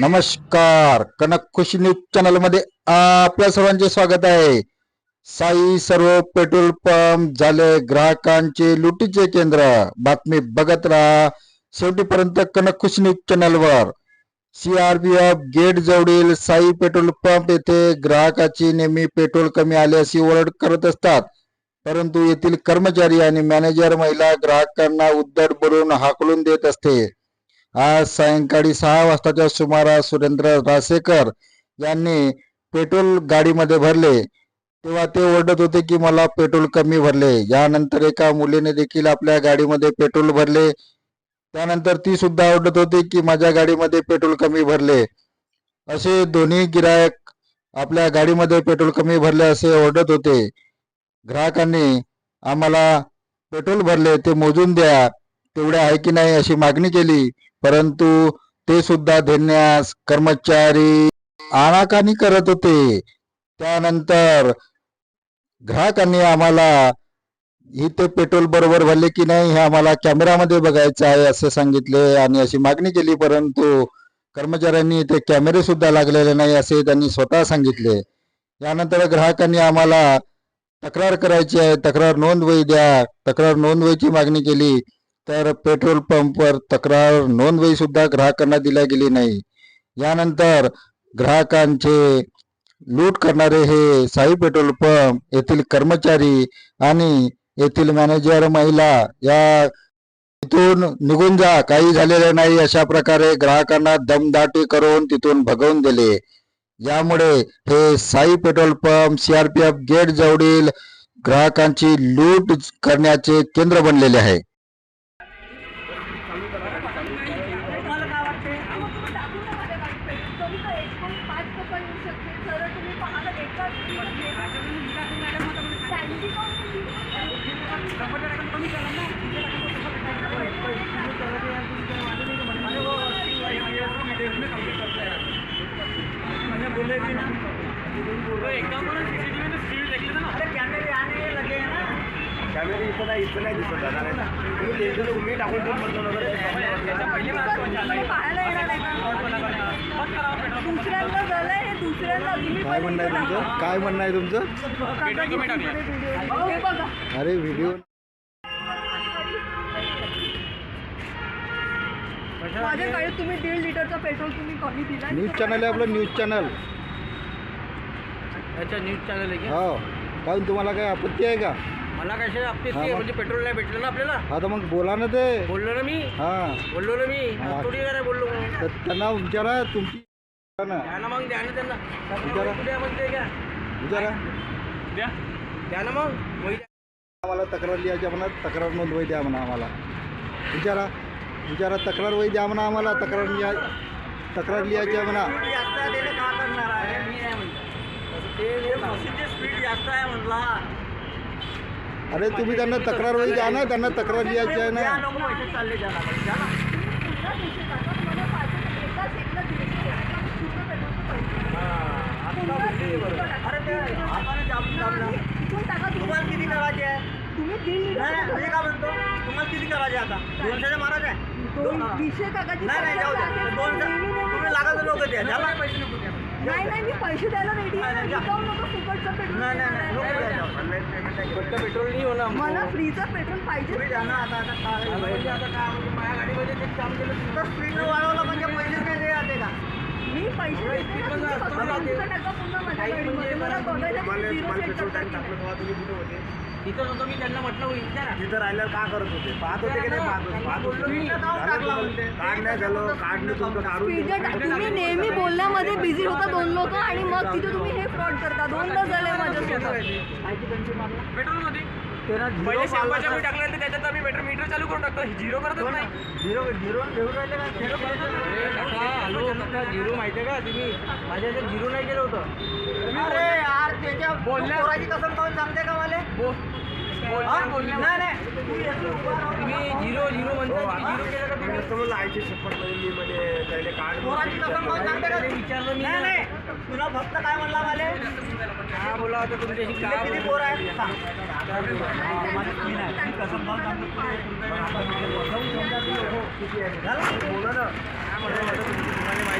नमस्कार. कनक खुशी न्यूज चॅनलमध्ये आपल्या सर्वांचे स्वागत आहे. साई सर्व पेट्रोल पंप झाले ग्राहकांचे लुटीचे केंद्र. बातमी बघत राहा. शेवटीपर्यंत कनक खुशी न्यूज चॅनलवर. सीआरपीएफ गेट जवळील साई पेट्रोल पंप येथे ग्राहकाची नेहमी पेट्रोल कमी आले अशी ओरड करत असतात. परंतु येथील कर्मचारी आणि मॅनेजर महिला ग्राहकांना उद्धट बोलून हाकलून देत असते. आज सायंकाळी सहा वाजताच्या सुमारास सुरेंद्र रासेकर यांनी पेट्रोल गाडीमध्ये भरले. तेव्हा ते ओरडत होते की मला पेट्रोल कमी भरले. यानंतर एका मुलीने देखील आपल्या गाडीमध्ये पेट्रोल भरले. त्यानंतर ती सुद्धा ओरडत होती की माझ्या गाडीमध्ये पेट्रोल कमी भरले. असे दोन्ही गिरायक आपल्या गाडीमध्ये पेट्रोल कमी भरले असे ओरडत होते. ग्राहकांनी आम्हाला पेट्रोल भरले ते मोजून द्या. तेवढे आहे की नाही अशी मागणी केली. परंतु ते सुद्धा देण्यास कर्मचारी आणाकानी करत होते. त्यानंतर ग्राहकांनी आम्हाला इथे पेट्रोल बरोबर भरले की नाही हे आम्हाला कॅमेरामध्ये बघायचं आहे असे सांगितले आणि अशी मागणी केली. परंतु कर्मचाऱ्यांनी इथे कॅमेरे सुद्धा लागलेले नाही असे त्यांनी स्वतः सांगितले. यानंतर ग्राहकांनी आम्हाला तक्रार करायची आहे तक्रार नोंदवही द्या. तक्रार नोंदवहीची मागणी केली. तर पेट्रोल पंपवर तक्रार नोंदवही सुद्धा ग्राहकांना दिल्या गेली नाही. यानंतर ग्राहकांचे लूट करणारे हे साई पेट्रोल पंप येथील कर्मचारी आणि येथील मॅनेजर महिला या तिथून निघून जा काही झालेलं नाही अशा प्रकारे ग्राहकांना दमदाटी करून तिथून भगवून दिले. यामुळे हे Sai petrol pump CRPF gate जवळील ग्राहकांची लूट करण्याचे केंद्र बनलेले आहे तुम्हाला काय वाटते तुम्ही टाकू नका त्या गाडीत पेट्रोल. कमी तर एक पण पाच लोकं येऊ शकते. जर तुम्ही पाहिलं एकाच दिवसात त्याच्यामध्ये मी काय मॅडम आता मी काय त्यांची कोण होती? प्रॉपर्टी रक्कम कमी करा ना तिथे रक्कम कसं भेटायचं? तुम्ही चला ते यार, तुम्ही काय माझं नाही का म्हणे. अरे हो, ती बाई, ती यार, तुम्ही डेट में complete करता यार. मैंने बोले भी ना तो एक काम करो सीसीटीवी में स्पीड देख लेना अरे ना कॅमेरे इथं नाही इथं नाही दिसत दादा नाही तुम्ही लेझर तुम्ही टाकून म्हणतो ना याच्या पहिले नाही दुसऱ्यांदा झालंय. काय म्हणणं आहे तुमचं. काय म्हणणं आहे तुमचं? हे बघा. अरे व्हिडिओ माझ्याकडे तुम्ही दीड लिटरचं पेट्रोल तुम्ही कमी दिला न्यूज चॅनल आहे आपलं न्यूज चॅनल. अच्छा न्यूज चॅनल आहे हो. कारण तुम्हाला काही आपत्ती आहे का? मला कशा आपली हा, मग. म्हणजे पेट्रोल नाही भेटलं ना आपल्याला? हा तर मग बोला ना ते. बोललो ना मी. हा. बोललो ना मी. हा. थोडी बोललो म्हणून तर त्यांना विचारा तुमची ना द्या ना. मग द्या ना त्यांना. विचारा. द्या म्हणते का विचारा द्या. द्या ना मग. वही द्या. आम्हाला तक्रार लिहायच्या म्हणा तक्रार द्या म्हणा आम्हाला. विचारा विचारा तक्रार वही द्या म्हणा आम्हाला तक्रार लिहा तक्रार लिहायची आहे म्हणा. जास्त दिलं का करणार आहे? मी नाही म्हणतो ते मशीनची स्पीड जास्त आहे म्हटला. अरे तुम्ही त्यांना तक्रार वही द्या ना त्यांना तक्रार लिहायची आहे ना. नको पैसे चालले द्यायला द्या ना पुन्हा पैसे टाका. मला पाहिजे एकाच एकला दीडशे द्या. शुद्ध पेट्रोलचे पैसे. पुन्हा दीडशे टाका. अरे ते हाताने जाम दाबला इथून टाका तुम्ही. तुम्हाला किती करायचे आहे तुम्ही दीड नाही नाही म्हणजे लिटर काय म्हणतो? तुम्हाला किती करायचे आता? आहे. दोन नाही नाही जाऊ पद्धत द्या आहे. दोनशे नेहमी नेहमी तुम्ही लागत लोक द्या. त्याला पैसे नको द्या नाही नाही मी पैसे द्यायला रेडी नाही, आहे नाही, विकाऊ नको फुकटचं पेट्रोल नाही नाही नाही नको देणार द्या आहे. ऑनलाईन पेमेंट आहे फक्त पेट्रोल नाही होणार. मला फ्रीचं पेट्रोल पाहिजे. तुम्ही द्या ना आता आता काय म्हणजे आता काय म्हणजे माझ्या गाडीमध्ये ते काम केलं. तर स्पीडनं वाढवलं म्हणजे पहिलेच काय ते जाते का? मी पैसे देते ना, तुम्ही फक्त दोनशे टाका पुन्हा माझ्या गाडीमध्ये. मला बघायला तुम्हाला zero तुम्हाला check पेट्रोल करता टँक की टाकलं नाही. होते तिथं होतो मी त्यांना म्हटलं होईल विचारा तिथं राहिल्यावर का करत होते? पाहत होते की नाही पाहत होते? पाहत होते. मी झालं टाकला तुम्हाला- म्हणते. कार्ड नाही झालं कार्ड नाही तुमचं काढून Speed तुम्ही नेहमी बोलण्यामध्ये बिझी होता दोन लोक आणि मग तिथे तुम्ही हे फ्रॉड करता. दोनदा झाले माझ्यासोबत. पेट्रोलमध्ये पहिले शंभरच्या मी टाकलं तर त्याच्यात आम्ही पेट्रोल मीटर चालू करून टाकतो. झिरो करतच नाही. झिरो झिरो घेऊन राहिले का? झिरो हॅलो काका झिरो माहिती आहे का? तुम्ही माझ्या याच्यात झिरो नाही केलं होतं. अरे यार त्याच्या बोलल्या पोराची कसम पाहून सांगते का मला? नाही नाही. तुम्ही झिरो झिरो म्हणता तुम्ही झिरो केलं का तुम्ही? आईची शपथ म्हणजे मध्ये त्याला कार्ड पोराची कसम पाहून सांगते का? विचारलं मी नाही नाही. तुला फक्त काय म्हणला मला? काय बोला आता तुमच्याशी काय किती पोर कसम सांगतो बोला ना काय म्हणलं तुम्हाला माहिती आहे बाबा